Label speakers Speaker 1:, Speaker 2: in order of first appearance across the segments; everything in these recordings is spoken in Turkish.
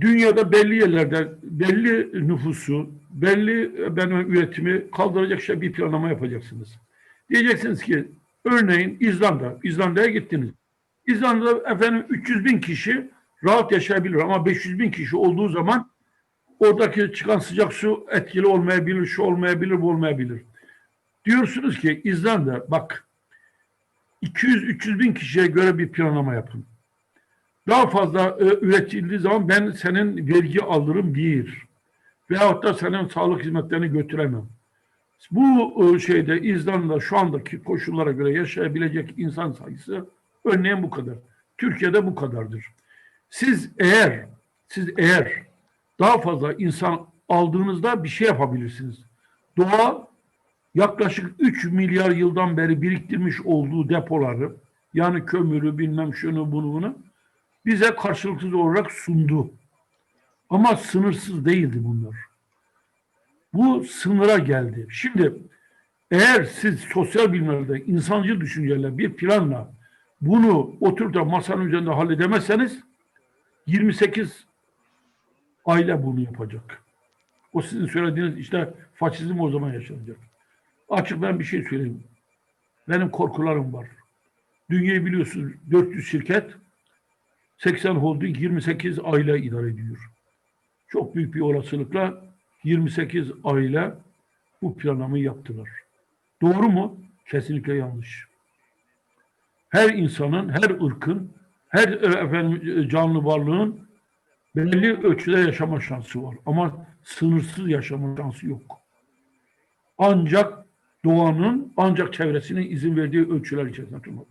Speaker 1: dünyada belli yerlerde belli nüfusu, belli benim üretimi kaldıracak şey bir planlama yapacaksınız. Diyeceksiniz ki örneğin İzlanda, İzlanda'ya gittiniz. İzlanda'da efendim 300 bin kişi rahat yaşayabilir ama 500 bin kişi olduğu zaman oradaki çıkan sıcak su etkili olmayabilir, şu olmayabilir, bu olmayabilir. Diyorsunuz ki İzlanda bak 200-300 bin kişiye göre bir planlama yapın. Daha fazla e, üretildiği zaman ben senin vergi alırım bir. Veyahut da senin sağlık hizmetlerini götüremem. Bu e, şeyde İzlanda şu andaki koşullara göre yaşayabilecek insan sayısı örneğin bu kadar. Türkiye'de bu kadardır. Siz eğer siz eğer daha fazla insan aldığınızda bir şey yapabilirsiniz. Doğa yaklaşık 3 milyar yıldan beri biriktirmiş olduğu depoları yani kömürü bilmem şunu bunu bunu bize karşılıksız olarak sundu. Ama sınırsız değildi bunlar. Bu sınıra geldi. Şimdi eğer siz sosyal bilimlerde insancı düşünceyle bir planla bunu oturup da masanın üzerinde halledemezseniz 28 aile bunu yapacak. O sizin söylediğiniz işte faşizm o zaman yaşanacak. Açık ben bir şey söyleyeyim. Benim korkularım var. Dünyayı biliyorsunuz 400 şirket 80 holding 28 aile idare ediyor. Çok büyük bir olasılıkla 28 aile bu planlamayı yaptılar. Doğru mu? Kesinlikle yanlış. Her insanın, her ırkın, her efendim canlı varlığın belli ölçüde yaşama şansı var. Ama sınırsız yaşama şansı yok. Ancak doğanın, ancak çevresinin izin verdiği ölçüler içerisinde tutmak.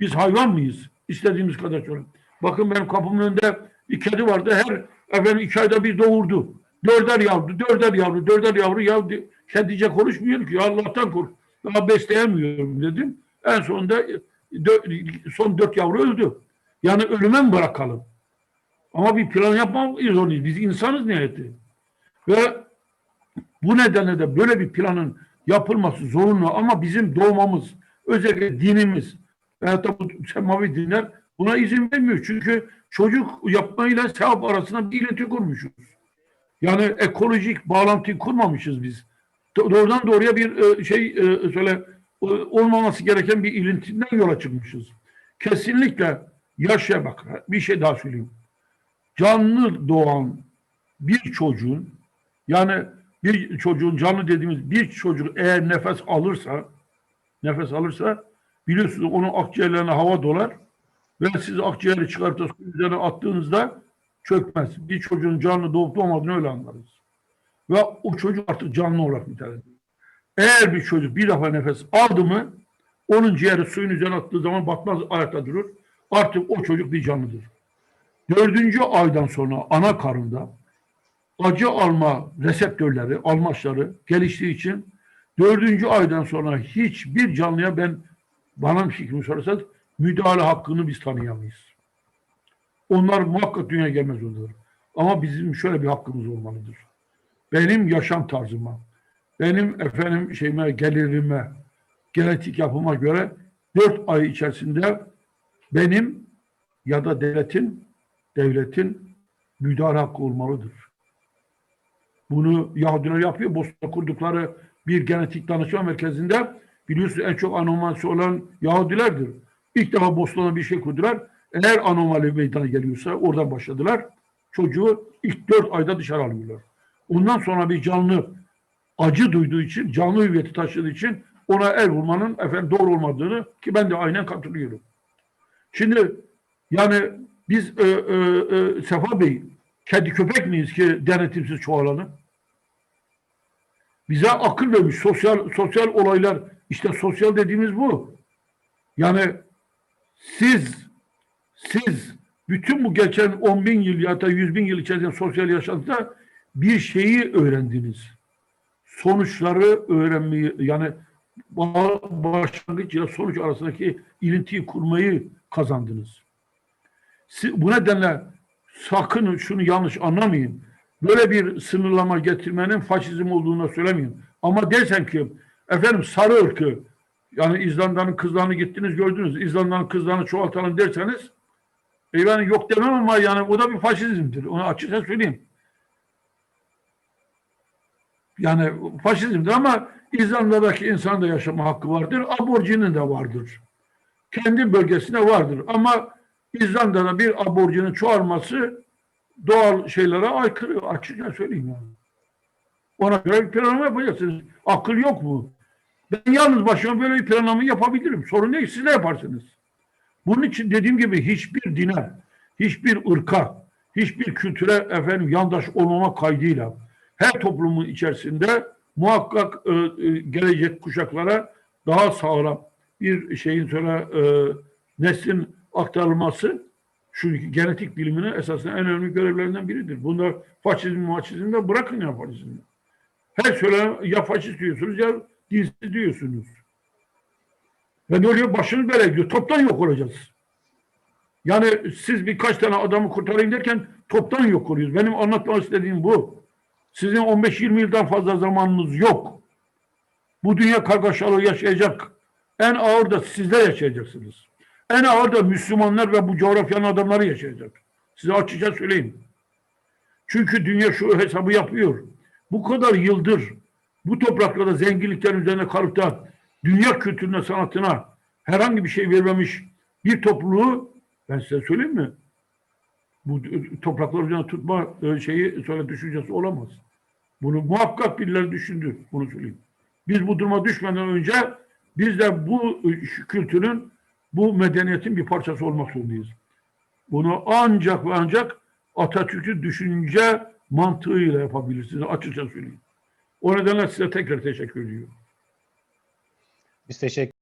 Speaker 1: Biz hayvan mıyız? İstediğimiz kadar çok. Bakın benim kapımın önünde bir kedi vardı. Her efendim iki ayda bir doğurdu. Dörder yavru, dörder yavru, dörder yavru. Ya kedice konuşmuyor ki. Allah'tan kork. Daha besleyemiyorum dedim. En sonunda e, son dört yavru öldü. Yani ölüme mi bırakalım? Ama bir plan yapmalıyız onu. Biz insanız niyeti. Ve bu nedenle de böyle bir planın yapılması zorunlu ama bizim doğmamız, özellikle dinimiz veyahut da bu semavi dinler buna izin vermiyor. Çünkü çocuk yapmayla sevap arasında bir ilinti kurmuşuz. Yani ekolojik bağlantıyı kurmamışız biz. Do- Doğrudan doğruya bir e, şey e, söyle e, olmaması gereken bir ilintinden yola çıkmışız. Kesinlikle yaşa bak bir şey daha söyleyeyim. Canlı doğan bir çocuğun yani bir çocuğun canlı dediğimiz bir çocuk eğer nefes alırsa nefes alırsa biliyorsunuz onun akciğerlerine hava dolar ve siz akciğeri çıkartıp üzerine attığınızda çökmez. Bir çocuğun canlı doğup doğmadığını öyle anlarız. Ve o çocuk artık canlı olarak nitelendirilir. Eğer bir çocuk bir defa nefes aldı mı onun ciğeri suyun üzerine attığı zaman batmaz ayakta durur. Artık o çocuk bir canlıdır. Dördüncü aydan sonra ana karında acı alma reseptörleri, almaçları geliştiği için dördüncü aydan sonra hiçbir canlıya ben bana bir fikrimi sorarsanız müdahale hakkını biz tanıyamayız. Onlar muhakkak dünya gelmez olur. Ama bizim şöyle bir hakkımız olmalıdır. Benim yaşam tarzıma, benim efendim şeyime, gelirime, genetik yapıma göre dört ay içerisinde benim ya da devletin devletin müdahale hakkı olmalıdır. Bunu Yahudiler yapıyor. Bosna'da kurdukları bir genetik danışma merkezinde biliyorsunuz en çok anomalisi olan Yahudilerdir. İlk defa Bosna'da bir şey kurdular. Eğer anomali meydana geliyorsa oradan başladılar. Çocuğu ilk dört ayda dışarı alıyorlar. Ondan sonra bir canlı acı duyduğu için, canlı hüviyeti taşıdığı için ona el vurmanın efendim doğru olmadığını ki ben de aynen katılıyorum. Şimdi yani biz e, e, e, Sefa Bey kedi köpek miyiz ki denetimsiz çoğalalım? Bize akıl vermiş sosyal sosyal olaylar işte sosyal dediğimiz bu. Yani siz siz bütün bu geçen 10 bin yıl ya da 100 bin yıl içerisinde sosyal yaşantıda bir şeyi öğrendiniz. Sonuçları öğrenmeyi yani ba- başlangıç ile sonuç arasındaki ilintiyi kurmayı kazandınız. Si- Bu nedenle sakın şunu yanlış anlamayın. Böyle bir sınırlama getirmenin faşizm olduğunu söylemeyin. Ama dersen ki efendim sarı ırkı yani İzlanda'nın kızlarını gittiniz gördünüz. İzlanda'nın kızlarını çoğaltalım derseniz Eyvallah yok demem ama yani o da bir faşizmdir. Onu açıkça söyleyeyim. Yani faşizmdir ama İzlanda'daki insan da yaşama hakkı vardır. Aborjinin de vardır. Kendi bölgesinde vardır. Ama İzlanda'da bir aborjinin çoğalması doğal şeylere aykırı. Açıkça söyleyeyim yani. Ona göre bir planlama yapacaksınız. Akıl yok mu? Ben yalnız başıma böyle bir planlama yapabilirim. Sorun değil. Siz de yaparsınız. Bunun için dediğim gibi hiçbir dine, hiçbir ırka, hiçbir kültüre efendim yandaş olmama kaydıyla her toplumun içerisinde muhakkak e, e, gelecek kuşaklara daha sağlam bir şeyin sonra e, neslin aktarılması şu genetik biliminin esasında en önemli görevlerinden biridir. Bunda faşizm, maçizm de bırakın ya faşizmi. Her söylenen ya faşist diyorsunuz ya dinsiz diyorsunuz. Ve ne oluyor? Başınız belaya gidiyor. Toptan yok olacağız. Yani siz birkaç tane adamı kurtarayım derken toptan yok oluyoruz. Benim anlatmak istediğim bu. Sizin 15-20 yıldan fazla zamanınız yok. Bu dünya kargaşalığı yaşayacak. En ağır da sizler yaşayacaksınız. En ağır da Müslümanlar ve bu coğrafyanın adamları yaşayacak. Size açıkça söyleyeyim. Çünkü dünya şu hesabı yapıyor. Bu kadar yıldır bu topraklarda zenginliklerin üzerine kalıp dünya kültürüne, sanatına herhangi bir şey vermemiş bir topluluğu ben size söyleyeyim mi? Bu topraklar üzerine tutma e, şeyi sonra düşüncesi olamaz. Bunu muhakkak birileri düşündü. Bunu söyleyeyim. Biz bu duruma düşmeden önce biz de bu e, kültürün, bu medeniyetin bir parçası olmak zorundayız. Bunu ancak ve ancak Atatürk'ün düşünce mantığıyla yapabilirsiniz. Açıkça söyleyeyim. O nedenle size tekrar teşekkür ediyorum.
Speaker 2: Biz teşekkür